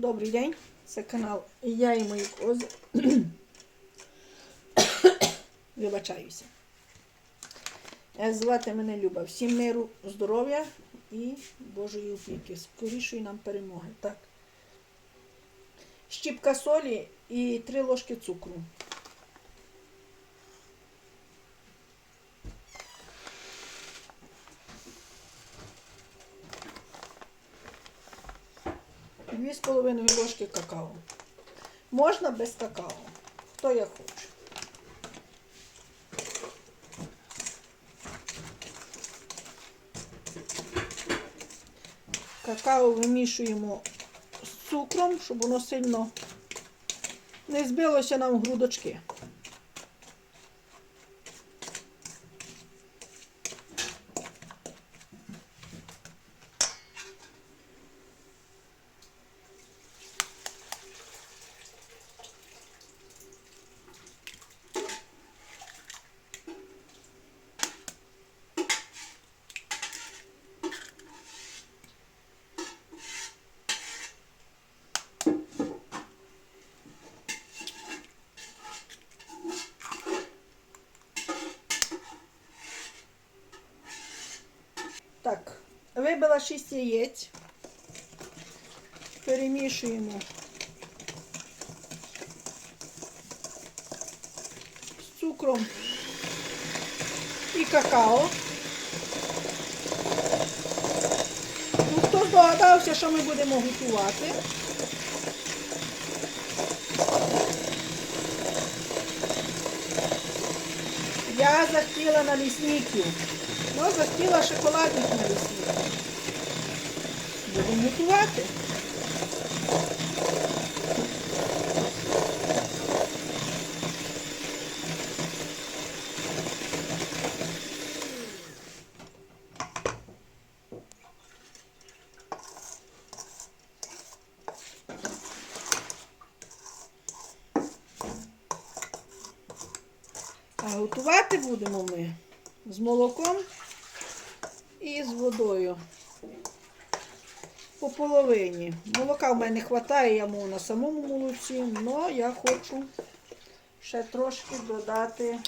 Добрий день, це канал Я і мої кози. Вибачаюся. Е, Звати мене Люба. Всім миру, здоров'я і Божої опіки. Скорішої нам перемоги. Так. Щіпка солі і три ложки цукру. Дві з половиною ложки какао. Можна без какао. Хто як хоче. Какао вимішуємо з цукром, щоб воно сильно не збилося нам в грудочки. Так, вибила 6 яєць. Перемішуємо з цукром і какао. Ну, хто здогадався, що ми будемо готувати? Я захотіла на лісників. Ну, захотіла на Будемо готувати. А готувати будемо ми з молоком і з водою. По половині. Молока в мене вистачає, я можу на самому молоці, але я хочу ще трошки додати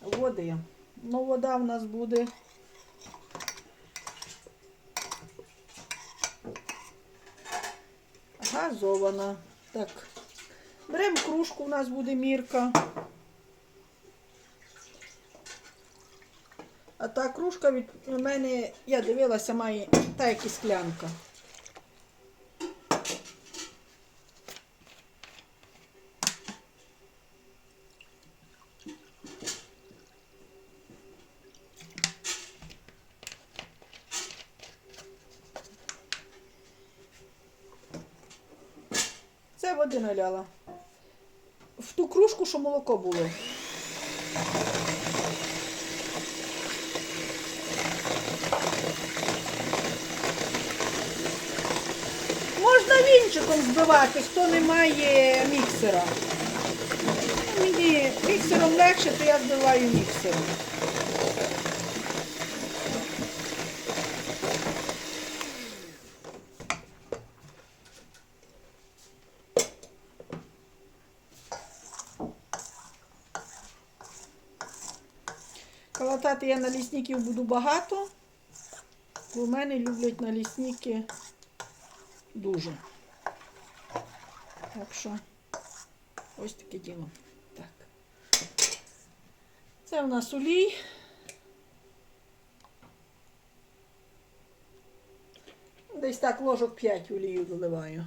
води. Ну, вода в нас буде газована. Так, беремо кружку, у нас буде мірка. А та кружка від мене, я дивилася, має та як і склянка. Це води наляла. В ту кружку, що молоко було. Можна вінчиком збивати, хто не має міксера. Мені міксером легше, то я збиваю міксером. Калатати я на лісників буду багато, бо в мене люблять на лісники дуже. Так що ось таке діло. Так. Це в нас олій. Десь так ложок 5 олію доливаю.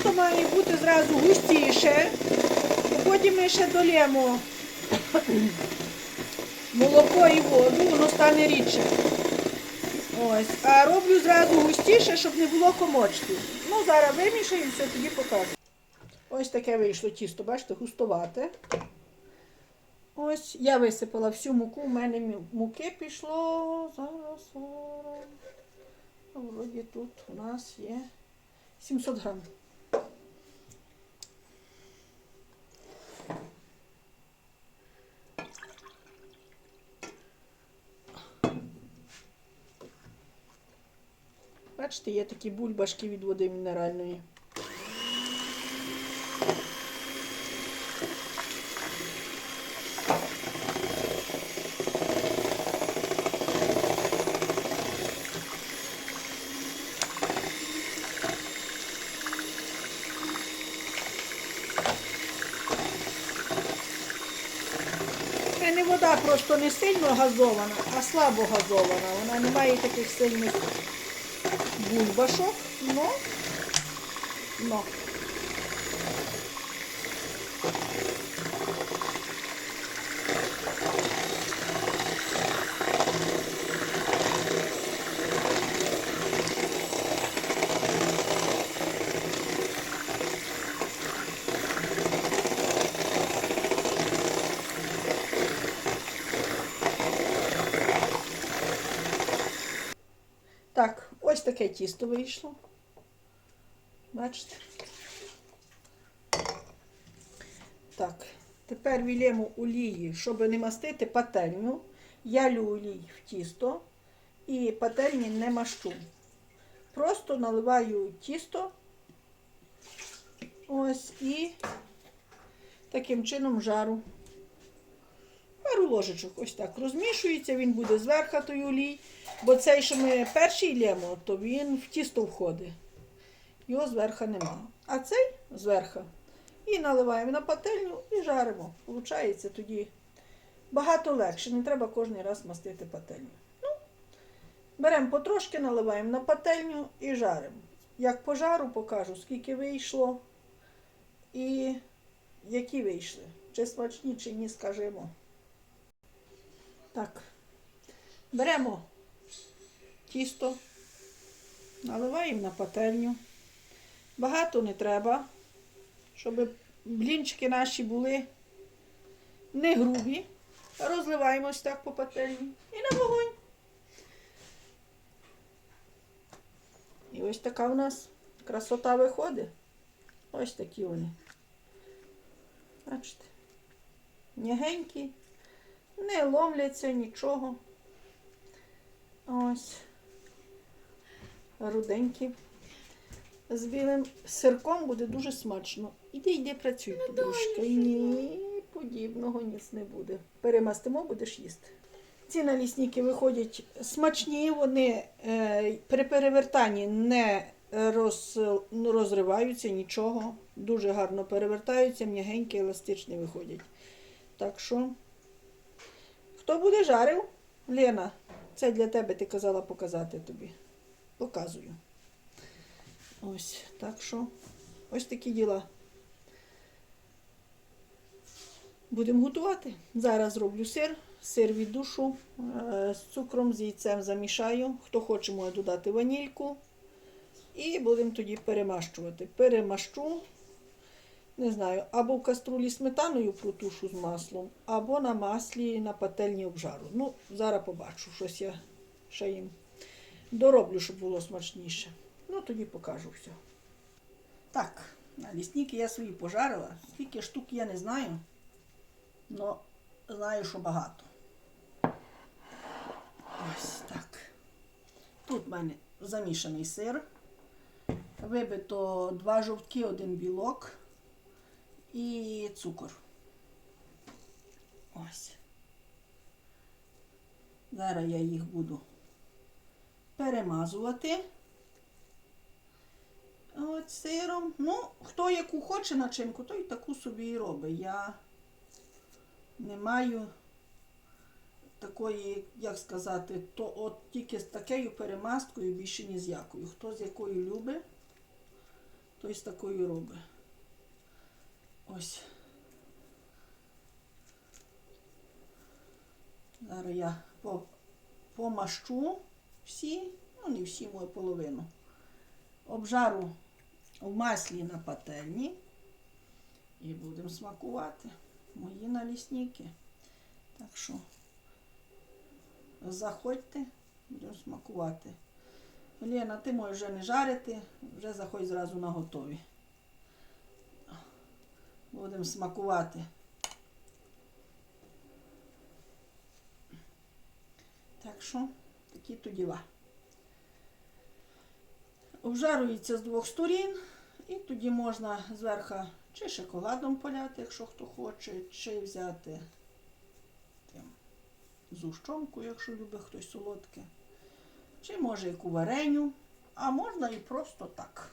Тісто має бути зразу густіше, потім ми ще долємо молоко і воду, воно стане рідше. Ось. А роблю зразу густіше, щоб не було комочків. Ну, зараз вимішаю і все, тоді покажу. Ось таке вийшло тісто, бачите, густовате. Ось я висипала всю муку, у мене муки пішло. Зараз. Вроді тут у нас є 700 грам. Бачите, є такі бульбашки від води мінеральної. Мене вода просто не сильно газована, а слабо газована. Вона не має таких сильних bulbasac, no, no. Таке тісто вийшло. Бачите? Так, тепер вілємо олії, щоб не мастити пательню. Я лю олій в тісто і пательні не мащу. Просто наливаю тісто. Ось і таким чином жару. Ложечок ось так розмішується, він буде зверху той олій. Бо цей, що ми перший лємо, то він в тісто входить. Його зверху нема. А цей зверху. І наливаємо на пательню і жаримо. Получається тоді багато легше. Не треба кожен раз мастити пательню. Ну, беремо потрошки, наливаємо на пательню і жаримо. Як по жару покажу, скільки вийшло і які вийшли. Чи смачні, чи ні, скажімо. Так. Беремо тісто, наливаємо на пательню. Багато не треба, щоб блінчики наші були не грубі. Розливаємо ось так по пательні і на вогонь. І ось така у нас красота виходить. Ось такі вони. Бачите? М'ягенькі, не ломляться нічого. Ось. Руденькі. З білим сирком буде дуже смачно. Іди, йди, працюй, подружка. Ні, подібного ніц не буде. Перемастимо, будеш їсти. Ці налісники виходять смачні, вони е, при перевертанні не роз, ну, розриваються нічого. Дуже гарно перевертаються, м'ягенькі, еластичні виходять. Так що, хто буде жарив? Лена, це для тебе ти казала показати тобі. Показую. Ось, так що, ось такі діла. Будемо готувати. Зараз зроблю сир, сир від душу, е, з цукром, з яйцем замішаю. Хто хоче, може додати ванільку. І будемо тоді перемащувати. Перемащу, не знаю, або в каструлі сметаною протушу з маслом, або на маслі на пательні обжару. Ну, зараз побачу, щось я ще їм дороблю, щоб було смачніше. Ну, тоді покажу все. Так, налісники я свої пожарила. Скільки штук я не знаю, але знаю, що багато. Ось так. Тут в мене замішаний сир. Вибито два жовтки, один білок і цукор. Ось. Зараз я їх буду перемазувати. От сиром. Ну, хто яку хоче начинку, той таку собі і робить. Я не маю такої, як сказати, то от тільки з такою перемазкою, більше ні з якою. Хто з якою любить, той з такою робить. Ось. Зараз я помащу всі, ну не всі, мою половину. Обжару в маслі на пательні і будемо смакувати мої налісники. Так що заходьте, будемо смакувати. Лена, ти можеш вже не жарити, вже заходь зразу на готові. Будемо смакувати. Так що, такі то діла. Обжарується з двох сторін, і тоді можна зверху чи шоколадом поляти, якщо хто хоче, чи взяти тим, зущонку, якщо любить хтось солодке, чи може яку вареню, а можна і просто так.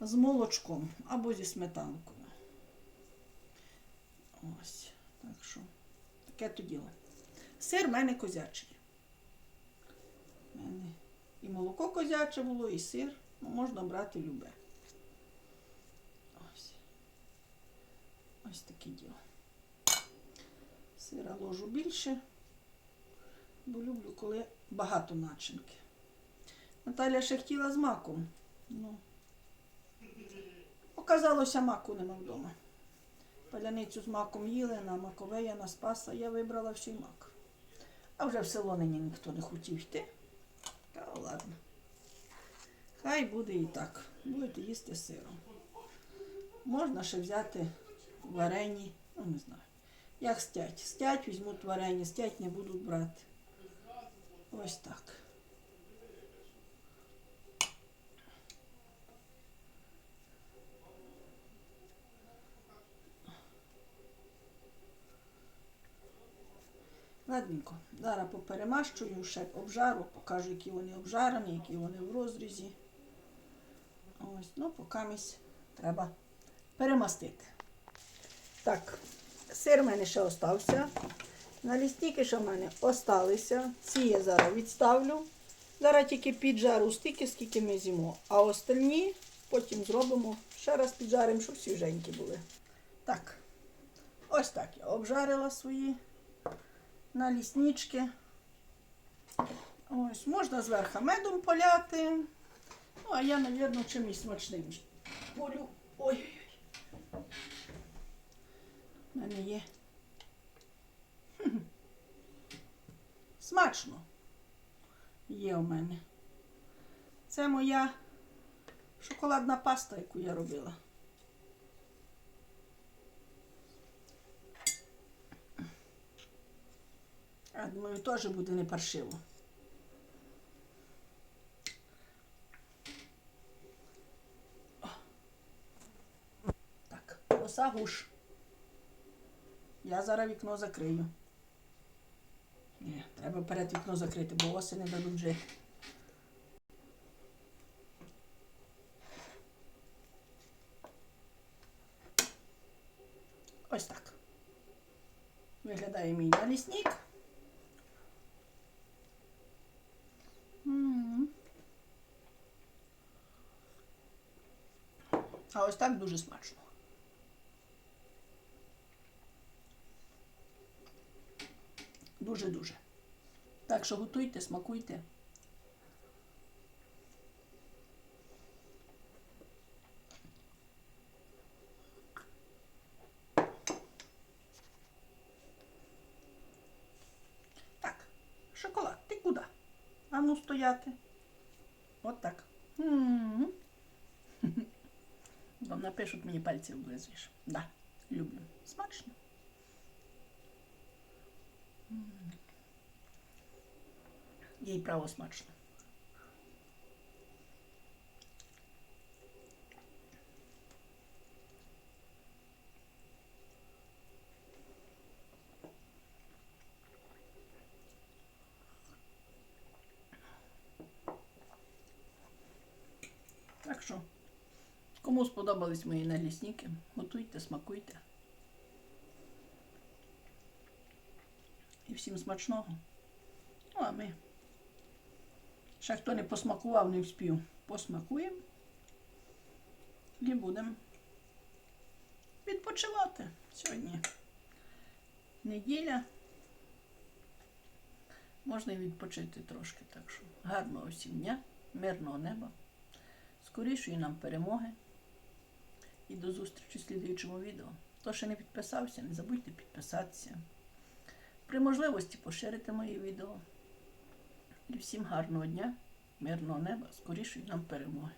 З молочком або зі сметанкою. Ось. Так що, таке то діло. Сир в мене козячий. У мене і молоко козяче було, і сир. Ну, можна брати любе. Ось. Ось таке діло. Сира ложу більше, бо люблю, коли багато начинки. Наталя ще хотіла з маком. Ну, оказалося, маку нема вдома. Паляницю з маком їли, на маковея, на спаса. Я вибрала всій мак. А вже в село нині ніхто не хотів йти. Та ладно. Хай буде і так. Будете їсти сиром. Можна ще взяти варені, ну не знаю. Як стять. Стять візьмуть варені, стять не будуть брати. Ось так. Ладненько, зараз поперемащую, ще обжару, покажу, які вони обжарені, які вони в розрізі. Ось, ну, поки треба перемастити. Так, сир в мене ще остався. Налісники ще в мене осталися. Ці я зараз відставлю. Зараз тільки піджару стільки, скільки ми з'їмо. А остальні потім зробимо. Ще раз піджаримо, щоб свіженькі були. Так, ось так я обжарила свої на ліснички. Ось, можна зверху медом поляти. Ну, а я, мабуть, чимось смачним полю. Ой-ой-ой. У мене є. Смачно. Є у мене. Це моя шоколадна паста, яку я робила. Я думаю, теж буде не паршиво. Так, оса гуш. Я зараз вікно закрию. Ні, треба перед вікно закрити, бо оси не дадуть жити. Ось так. Виглядає мій налісник. А ось так дуже смачно. Дуже-дуже. Так що готуйте, смакуйте. Так, шоколад, ти куди? А ну стояти. От так. Вам напишуть мені пальці облизуєш. Да, люблю. Смачно. М. Їй право смачно. Так що, Кому сподобались мої налісники, готуйте, смакуйте. І всім смачного. Ну, а ми. Ще хто не посмакував, не вспів, посмакуємо. і будемо відпочивати сьогодні. Неділя. Можна і відпочити трошки, так що гарного всім дня, мирного неба, скорішої нам перемоги. І до зустрічі в слідуючому відео. Хто ще не підписався, не забудьте підписатися. При можливості поширити моє відео. І всім гарного дня, мирного неба, скорішої нам перемоги.